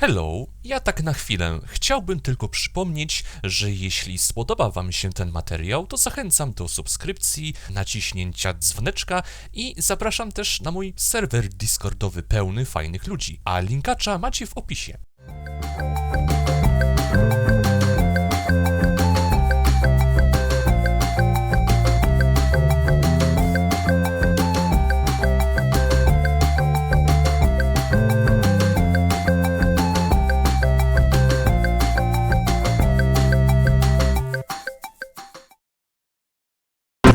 Hello, ja tak na chwilę chciałbym tylko przypomnieć, że jeśli spodoba Wam się ten materiał, to zachęcam do subskrypcji, naciśnięcia dzwoneczka i zapraszam też na mój serwer Discordowy pełny fajnych ludzi, a linkacza macie w opisie.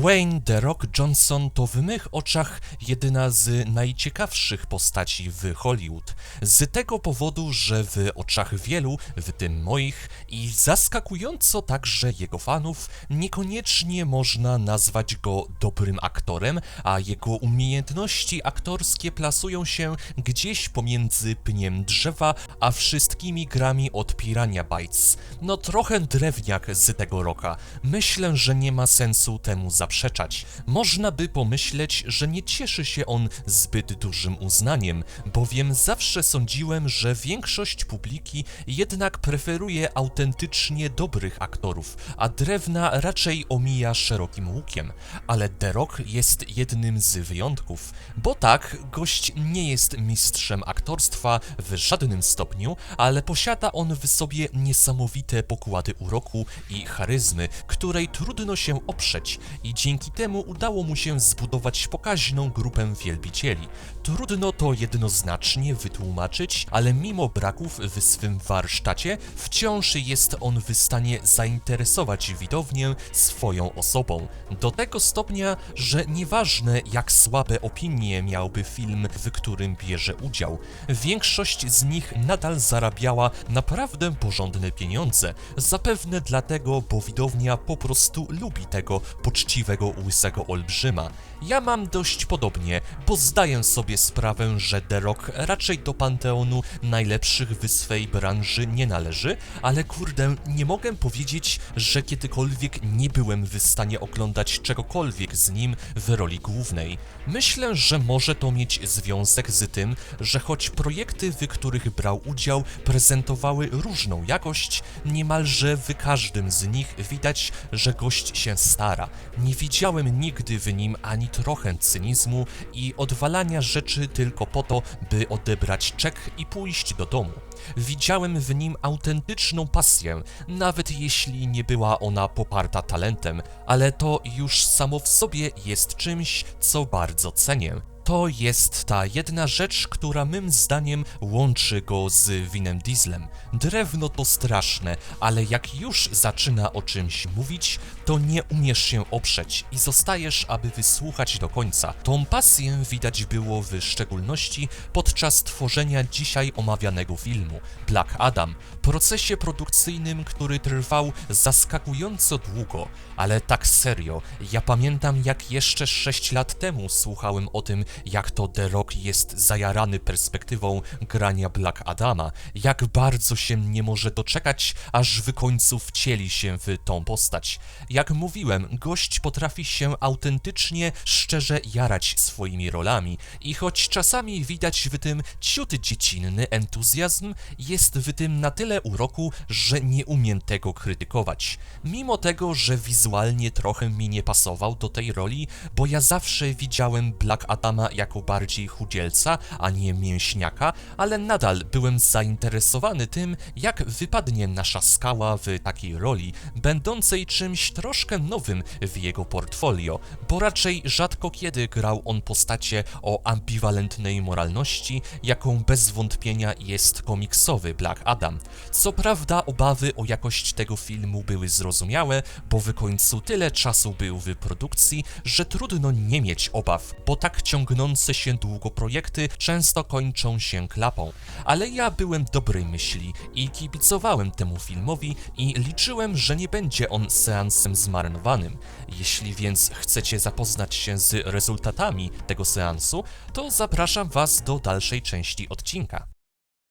Dwayne The Rock Johnson to w mych oczach jedyna z najciekawszych postaci w Hollywood. Z tego powodu, że w oczach wielu, w tym moich i zaskakująco także jego fanów, niekoniecznie można nazwać go dobrym aktorem, a jego umiejętności aktorskie plasują się gdzieś pomiędzy pniem drzewa, a wszystkimi grami od Pirania Bytes. No trochę drewniak z tego roka. Myślę, że nie ma sensu temu zaprzeczać. Można by pomyśleć, że nie cieszy się on zbyt dużym uznaniem, bowiem zawsze sądziłem, że większość publiki jednak preferuje autentycznie dobrych aktorów, a drewna raczej omija szerokim łukiem. Ale The Rock jest jednym z wyjątków, bo tak, gość nie jest mistrzem aktorstwa w żadnym stopniu, ale posiada on w sobie niesamowite pokłady uroku i charyzmy, której trudno się oprzeć i dzięki temu udało mu się zbudować pokaźną grupę wielbicieli. Trudno to jednoznacznie wytłumaczyć, ale mimo braków w swym warsztacie, wciąż jest on w stanie zainteresować widownię swoją osobą. Do tego stopnia, że nieważne jak słabe opinie miałby film, w którym bierze udział, większość z nich nadal zarabiała naprawdę porządne pieniądze. Zapewne dlatego, bo widownia po prostu lubi tego poczciwego łysego olbrzyma. Ja mam dość podobnie, bo zdaję sobie sprawę, że The Rock raczej do panteonu najlepszych w swej branży nie należy, ale kurde, nie mogę powiedzieć, że kiedykolwiek nie byłem w stanie oglądać czegokolwiek z nim w roli głównej. Myślę, że może to mieć związek z tym, że choć projekty, w których brał udział, prezentowały różną jakość, niemalże w każdym z nich widać, że gość się stara. Nie widziałem nigdy w nim ani trochę cynizmu i odwalania rzeczy tylko po to, by odebrać czek i pójść do domu. Widziałem w nim autentyczną pasję, nawet jeśli nie była ona poparta talentem, ale to już samo w sobie jest czymś, co bardzo cenię. To jest ta jedna rzecz, która mym zdaniem łączy go z Winem Dieslem. Drewno to straszne, ale jak już zaczyna o czymś mówić, to nie umiesz się oprzeć i zostajesz, aby wysłuchać do końca. Tą pasję widać było w szczególności podczas tworzenia dzisiaj omawianego filmu Black Adam, procesie produkcyjnym, który trwał zaskakująco długo, ale tak serio, ja pamiętam jak jeszcze 6 lat temu słuchałem o tym, jak to The Rock jest zajarany perspektywą grania Black Adama, jak bardzo się nie może doczekać, aż w końcu wcieli się w tą postać. Jak mówiłem, gość potrafi się autentycznie, szczerze jarać swoimi rolami i choć czasami widać w tym ciut dziecinny entuzjazm, jest w tym na tyle uroku, że nie umiem tego krytykować. Mimo tego, że wizualnie trochę mi nie pasował do tej roli, bo ja zawsze widziałem Black Adama jako bardziej chudzielca, a nie mięśniaka, ale nadal byłem zainteresowany tym, jak wypadnie nasza skała w takiej roli, będącej czymś troszkę nowym w jego portfolio, bo raczej rzadko kiedy grał on postacie o ambiwalentnej moralności, jaką bez wątpienia jest komiksowy Black Adam. Co prawda obawy o jakość tego filmu były zrozumiałe, bo w końcu tyle czasu był w produkcji, że trudno nie mieć obaw, bo tak ciągnące się długo projekty często kończą się klapą. Ale ja byłem dobrej myśli i kibicowałem temu filmowi i liczyłem, że nie będzie on seansem zmarnowanym. Jeśli więc chcecie zapoznać się z rezultatami tego seansu, to zapraszam Was do dalszej części odcinka.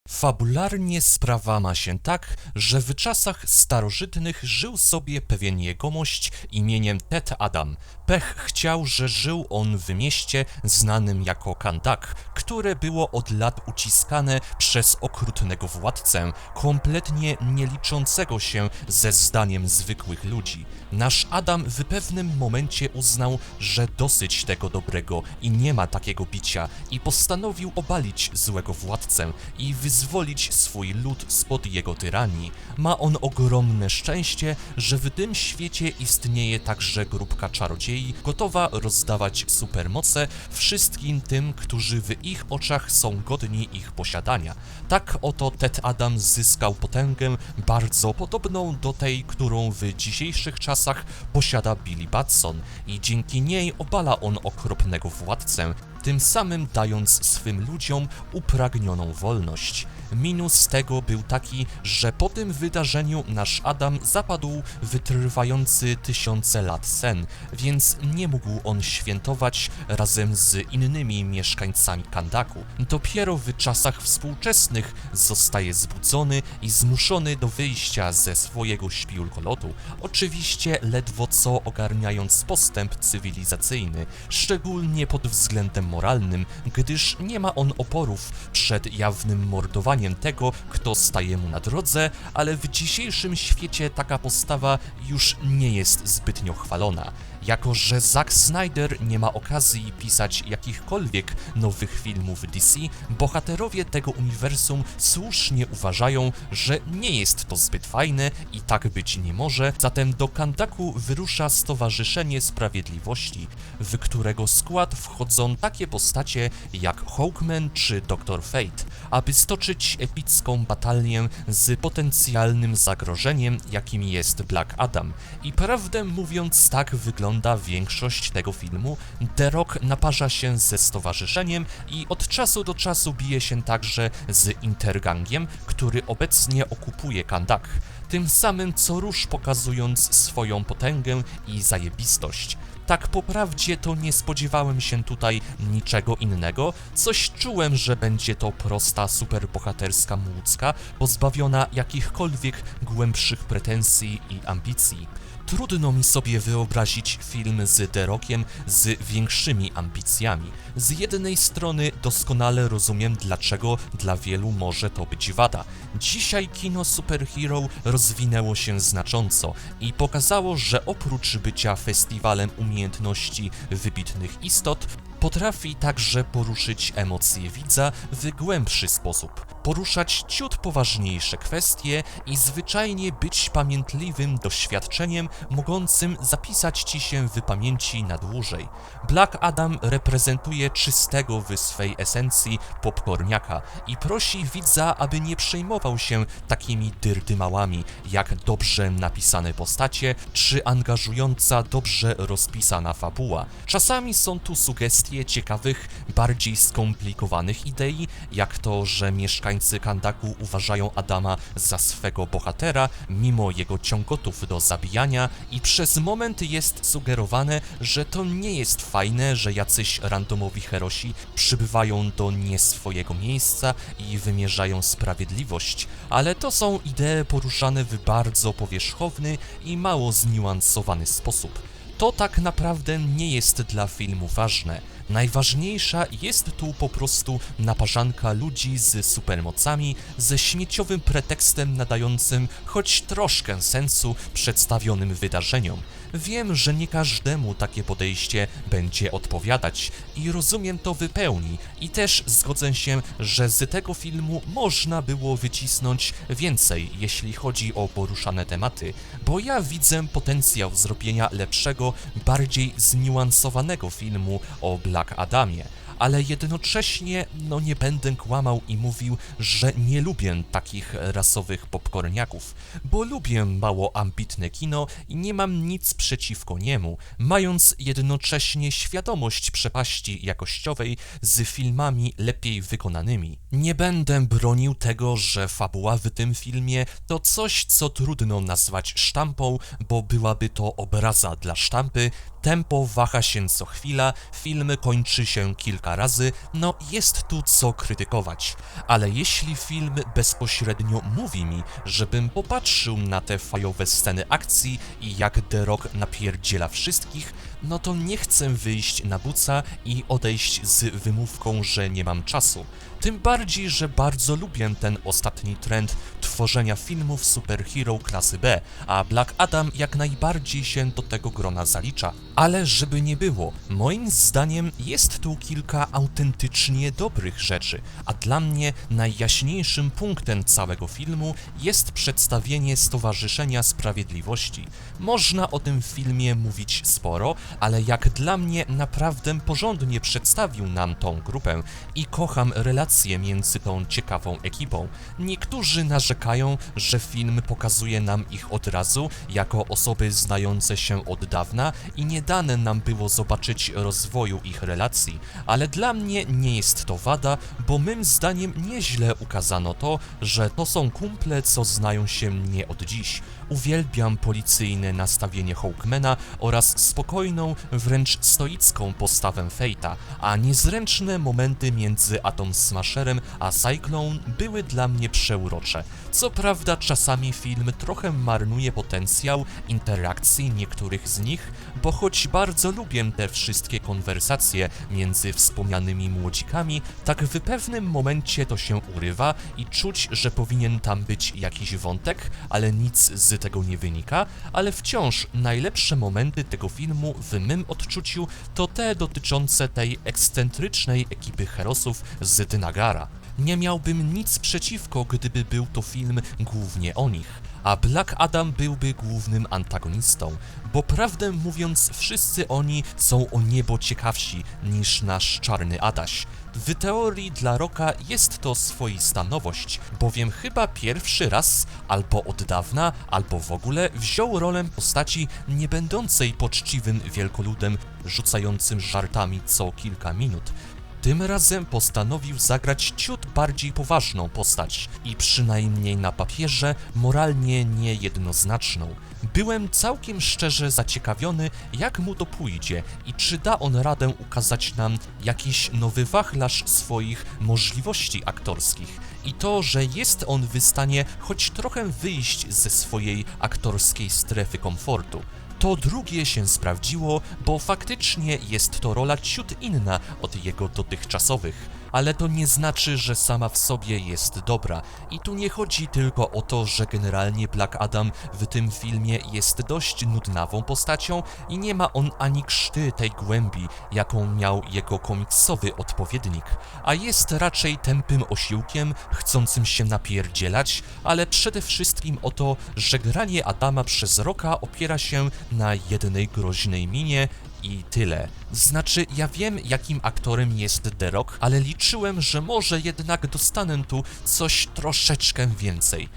Fabularnie sprawa ma się tak, że w czasach starożytnych żył sobie pewien jegomość imieniem Ted Adam. Pech chciał, że żył on w mieście znanym jako Kandak, które było od lat uciskane przez okrutnego władcę, kompletnie nie liczącego się ze zdaniem zwykłych ludzi. Nasz Adam w pewnym momencie uznał, że dosyć tego dobrego i nie ma takiego bicia i postanowił obalić złego władcę i wyzwolić swój lud spod jego tyranii. Ma on ogromne szczęście, że w tym świecie istnieje także grupka czarodziei gotowa rozdawać supermoce wszystkim tym, którzy w ich oczach są godni ich posiadania. Tak oto Ted Adam zyskał potęgę bardzo podobną do tej, którą w dzisiejszych czasach posiada Billy Batson i dzięki niej obala on okropnego władcę, tym samym dając swym ludziom upragnioną wolność. Minus tego był taki, że po tym wydarzeniu nasz Adam zapadł wytrwający tysiące lat sen, więc nie mógł on świętować razem z innymi mieszkańcami Kandaku. Dopiero w czasach współczesnych zostaje zbudzony i zmuszony do wyjścia ze swojego śpiulkolotu, oczywiście ledwo co ogarniając postęp cywilizacyjny, szczególnie pod względem moralnym, gdyż nie ma on oporów przed jawnym mordowaniem tego, kto staje mu na drodze, ale w dzisiejszym świecie taka postawa już nie jest zbytnio chwalona. Jako, że Zack Snyder nie ma okazji pisać jakichkolwiek nowych filmów DC, bohaterowie tego uniwersum słusznie uważają, że nie jest to zbyt fajne i tak być nie może, zatem do Kandaku wyrusza Stowarzyszenie Sprawiedliwości, w którego skład wchodzą takie postacie jak Hawkman czy Dr. Fate, aby stoczyć epicką batalię z potencjalnym zagrożeniem, jakim jest Black Adam. I prawdę mówiąc, tak wygląda większość tego filmu. The Rock naparza się ze stowarzyszeniem i od czasu do czasu bije się także z Intergangiem, który obecnie okupuje Kandak. Tym samym co rusz pokazując swoją potęgę i zajebistość. Tak po prawdzie to nie spodziewałem się tutaj niczego innego, coś czułem, że będzie to prosta, superbohaterska młódzka, pozbawiona jakichkolwiek głębszych pretensji i ambicji. Trudno mi sobie wyobrazić film z The Rockiem z większymi ambicjami. Z jednej strony doskonale rozumiem, dlaczego dla wielu może to być wada. Dzisiaj kino superhero rozwinęło się znacząco i pokazało, że oprócz bycia festiwalem umiejętności wybitnych istot, potrafi także poruszyć emocje widza w głębszy sposób, poruszać ciut poważniejsze kwestie i zwyczajnie być pamiętliwym doświadczeniem mogącym zapisać ci się w pamięci na dłużej. Black Adam reprezentuje czystego w swej esencji popcorniaka i prosi widza, aby nie przejmował się takimi dyrdymałami jak dobrze napisane postacie czy angażująca, dobrze rozpisana fabuła. Czasami są tu sugestie ciekawych, bardziej skomplikowanych idei, jak to, że mieszkańcy Kandaku uważają Adama za swego bohatera, mimo jego ciągotów do zabijania i przez moment jest sugerowane, że to nie jest fajne, że jacyś randomowi herosi przybywają do nie swojego miejsca i wymierzają sprawiedliwość, ale to są idee poruszane w bardzo powierzchowny i mało zniuansowany sposób. To tak naprawdę nie jest dla filmu ważne. Najważniejsza jest tu po prostu naparzanka ludzi z supermocami ze śmieciowym pretekstem nadającym choć troszkę sensu przedstawionym wydarzeniom. Wiem, że nie każdemu takie podejście będzie odpowiadać i rozumiem to w pełni i też zgodzę się, że z tego filmu można było wycisnąć więcej, jeśli chodzi o poruszane tematy, bo ja widzę potencjał zrobienia lepszego, bardziej zniuansowanego filmu o Black Adamie ale jednocześnie no nie będę kłamał i mówił, że nie lubię takich rasowych popcorniaków, bo lubię mało ambitne kino i nie mam nic przeciwko niemu, mając jednocześnie świadomość przepaści jakościowej z filmami lepiej wykonanymi. Nie będę bronił tego, że fabuła w tym filmie to coś, co trudno nazwać sztampą, bo byłaby to obraza dla sztampy, tempo waha się co chwila, film kończy się kilka razy, no jest tu co krytykować. Ale jeśli film bezpośrednio mówi mi, żebym popatrzył na te fajowe sceny akcji i jak The Rock napierdziela wszystkich, no to nie chcę wyjść na buca i odejść z wymówką, że nie mam czasu. Tym bardziej, że bardzo lubię ten ostatni trend tworzenia filmów superhero klasy B, a Black Adam jak najbardziej się do tego grona zalicza. Ale żeby nie było, moim zdaniem jest tu kilka autentycznie dobrych rzeczy, a dla mnie najjaśniejszym punktem całego filmu jest przedstawienie Stowarzyszenia Sprawiedliwości. Można o tym filmie mówić sporo, ale jak dla mnie naprawdę porządnie przedstawił nam tą grupę i kocham relacje między tą ciekawą ekipą. Niektórzy narzekają, że film pokazuje nam ich od razu jako osoby znające się od dawna i nie dane nam było zobaczyć rozwoju ich relacji, ale dla mnie nie jest to wada, bo mym zdaniem nieźle ukazano to, że to są kumple, co znają się nie od dziś. Uwielbiam policyjne nastawienie Hawkmana oraz spokojną, wręcz stoicką postawę Fate'a, a niezręczne momenty między Atom Smasherem a Cyclone były dla mnie przeurocze. Co prawda czasami film trochę marnuje potencjał interakcji niektórych z nich, bo choć bardzo lubię te wszystkie konwersacje między wspomnianymi młodzikami, tak w pewnym momencie to się urywa i czuć, że powinien tam być jakiś wątek, ale nic z tego nie wynika, ale wciąż najlepsze momenty tego filmu w mym odczuciu to te dotyczące tej ekscentrycznej ekipy herosów z Dynagara. Nie miałbym nic przeciwko, gdyby był to film głównie o nich, a Black Adam byłby głównym antagonistą, bo prawdę mówiąc wszyscy oni są o niebo ciekawsi niż nasz czarny Adaś. W teorii dla Roka jest to swoista nowość, bowiem chyba pierwszy raz, albo od dawna, albo w ogóle wziął rolę postaci nie będącej poczciwym wielkoludem rzucającym żartami co kilka minut. Tym razem postanowił zagrać ciut bardziej poważną postać i przynajmniej na papierze moralnie niejednoznaczną. Byłem całkiem szczerze zaciekawiony, jak mu to pójdzie i czy da on radę ukazać nam jakiś nowy wachlarz swoich możliwości aktorskich. I to, że jest on w stanie choć trochę wyjść ze swojej aktorskiej strefy komfortu. To drugie się sprawdziło, bo faktycznie jest to rola ciut inna od jego dotychczasowych, ale to nie znaczy, że sama w sobie jest dobra. I tu nie chodzi tylko o to, że generalnie Black Adam w tym filmie jest dość nudnawą postacią i nie ma on ani krzty tej głębi, jaką miał jego komiksowy odpowiednik, a jest raczej tępym osiłkiem, chcącym się napierdzielać, ale przede wszystkim o to, że granie Adama przez Roka opiera się na jednej groźnej minie i tyle. Znaczy, ja wiem, jakim aktorem jest The Rock, ale liczyłem, że może jednak dostanę tu coś troszeczkę więcej.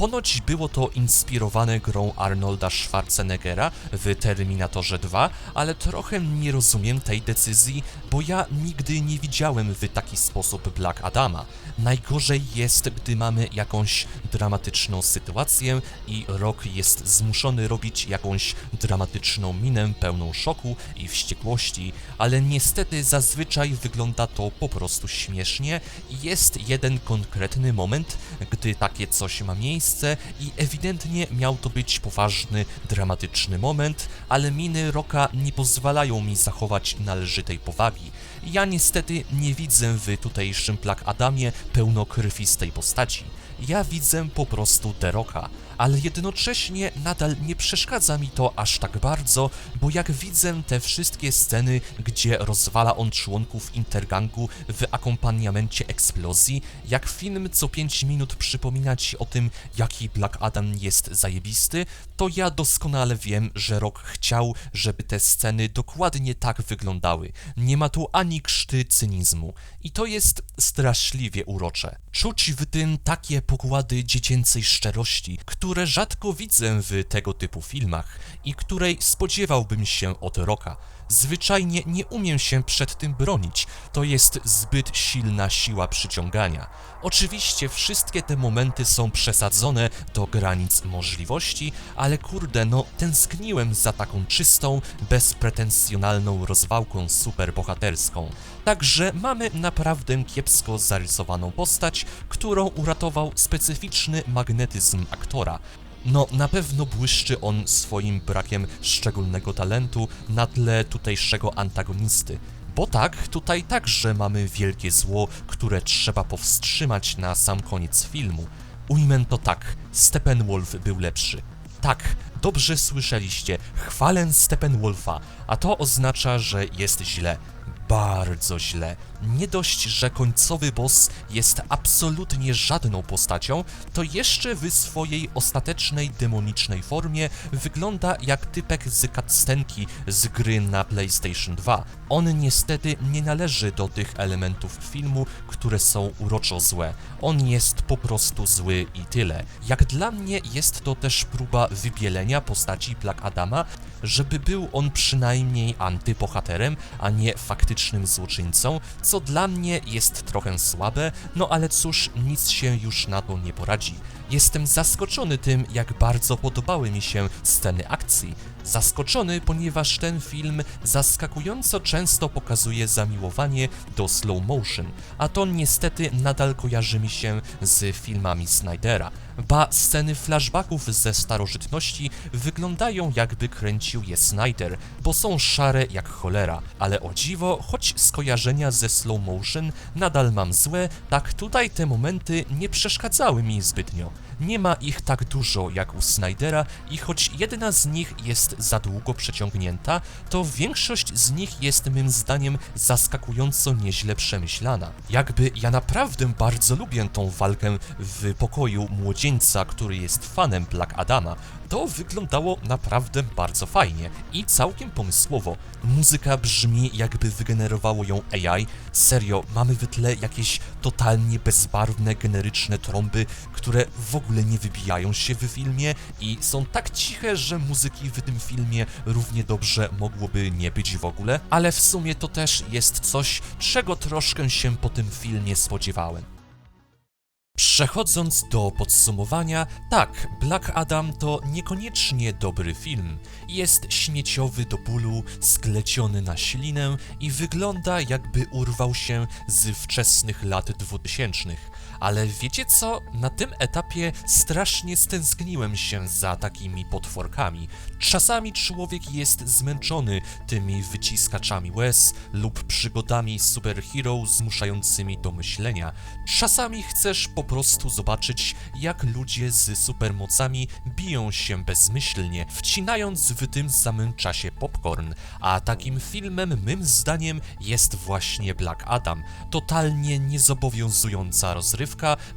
Ponoć było to inspirowane grą Arnolda Schwarzeneggera w Terminatorze 2, ale trochę nie rozumiem tej decyzji, bo ja nigdy nie widziałem w taki sposób Black Adama. Najgorzej jest, gdy mamy jakąś dramatyczną sytuację i Rock jest zmuszony robić jakąś dramatyczną minę pełną szoku i wściekłości, ale niestety zazwyczaj wygląda to po prostu śmiesznie i jest jeden konkretny moment, gdy takie coś ma miejsce, i ewidentnie miał to być poważny, dramatyczny moment, ale miny Roka nie pozwalają mi zachować należytej powagi. Ja niestety nie widzę w tutejszym Black Adamie pełnokrwistej postaci. Ja widzę po prostu The Rocka, ale jednocześnie nadal nie przeszkadza mi to aż tak bardzo, bo jak widzę te wszystkie sceny, gdzie rozwala on członków Intergangu w akompaniamencie eksplozji, jak film co 5 minut przypomina ci o tym, jaki Black Adam jest zajebisty, to ja doskonale wiem, że Rock chciał, żeby te sceny dokładnie tak wyglądały. Nie ma tu ani krzty cynizmu. I to jest straszliwie urocze. Czuć w tym takie pokłady dziecięcej szczerości, które rzadko widzę w tego typu filmach i której spodziewałbym się od Rocka. Zwyczajnie nie umiem się przed tym bronić. To jest zbyt silna siła przyciągania. Oczywiście wszystkie te momenty są przesadzone do granic możliwości, ale kurde, no tęskniłem za taką czystą, bezpretensjonalną rozwałką superbohaterską. Także mamy naprawdę kiepsko zarysowaną postać, którą uratował specyficzny magnetyzm aktora. No, na pewno błyszczy on swoim brakiem szczególnego talentu na tle tutejszego antagonisty. Bo tak, tutaj także mamy wielkie zło, które trzeba powstrzymać na sam koniec filmu. Ujmę to tak, Steppenwolf był lepszy. Tak, dobrze słyszeliście, chwalę Steppenwolfa, a to oznacza, że jest źle. Bardzo źle. Nie dość, że końcowy boss jest absolutnie żadną postacią, to jeszcze w swojej ostatecznej demonicznej formie wygląda jak typek z cutscenki z gry na PlayStation 2. On niestety nie należy do tych elementów filmu, które są uroczo złe. On jest po prostu zły i tyle. Jak dla mnie jest to też próba wybielenia postaci Black Adama, żeby był on przynajmniej antybohaterem, a nie faktycznym złoczyńcą, co dla mnie jest trochę słabe, no ale cóż, nic się już na to nie poradzi. Jestem zaskoczony tym, jak bardzo podobały mi się sceny akcji. Zaskoczony, ponieważ ten film zaskakująco często pokazuje zamiłowanie do slow motion, a to niestety nadal kojarzy mi się z filmami Snydera. Ba, sceny flashbacków ze starożytności wyglądają jakby kręcił je Snyder, bo są szare jak cholera, ale o dziwo, choć skojarzenia ze slow motion nadal mam złe, tak tutaj te momenty nie przeszkadzały mi zbytnio. Nie ma ich tak dużo jak u Snydera i choć jedna z nich jest za długo przeciągnięta, to większość z nich jest mym zdaniem zaskakująco nieźle przemyślana. Jakby ja naprawdę bardzo lubię tą walkę w pokoju młodzieńca, który jest fanem Black Adama. To wyglądało naprawdę bardzo fajnie i całkiem pomysłowo. Muzyka brzmi jakby wygenerowało ją AI. Serio, mamy w tle jakieś totalnie bezbarwne, generyczne trąby, które w ogóle nie wybijają się w filmie i są tak ciche, że muzyki w tym filmie równie dobrze mogłoby nie być w ogóle, ale w sumie to też jest coś, czego troszkę się po tym filmie spodziewałem. Przechodząc do podsumowania, tak, Black Adam to niekoniecznie dobry film. Jest śmieciowy do bólu, skleciony na ślinę i wygląda jakby urwał się z wczesnych lat 2000. Ale wiecie co? Na tym etapie strasznie stęskniłem się za takimi potworkami. Czasami człowiek jest zmęczony tymi wyciskaczami łez lub przygodami superhero zmuszającymi do myślenia. Czasami chcesz po prostu zobaczyć, jak ludzie z supermocami biją się bezmyślnie, wcinając w tym samym czasie popcorn. A takim filmem, mym zdaniem, jest właśnie Black Adam. Totalnie niezobowiązująca rozrywka,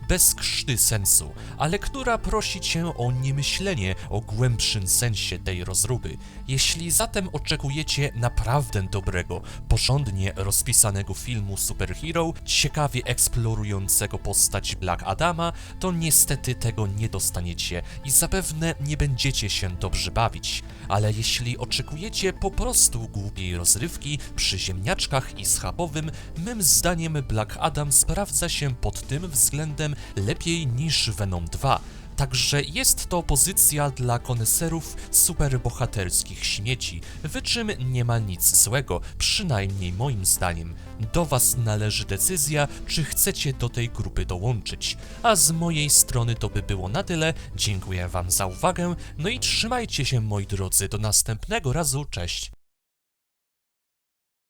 bez krzty sensu, ale która prosi cię o niemyślenie o głębszym sensie tej rozruby. Jeśli zatem oczekujecie naprawdę dobrego, porządnie rozpisanego filmu superhero, ciekawie eksplorującego postać Black Adama, to niestety tego nie dostaniecie i zapewne nie będziecie się dobrze bawić. Ale jeśli oczekujecie po prostu głupiej rozrywki przy ziemniaczkach i schabowym, mym zdaniem Black Adam sprawdza się pod tym względem lepiej niż Venom 2. Także jest to pozycja dla koneserów superbohaterskich śmieci, w czym nie ma nic złego, przynajmniej moim zdaniem. Do Was należy decyzja, czy chcecie do tej grupy dołączyć. A z mojej strony to by było na tyle, dziękuję Wam za uwagę, no i trzymajcie się moi drodzy, do następnego razu, cześć!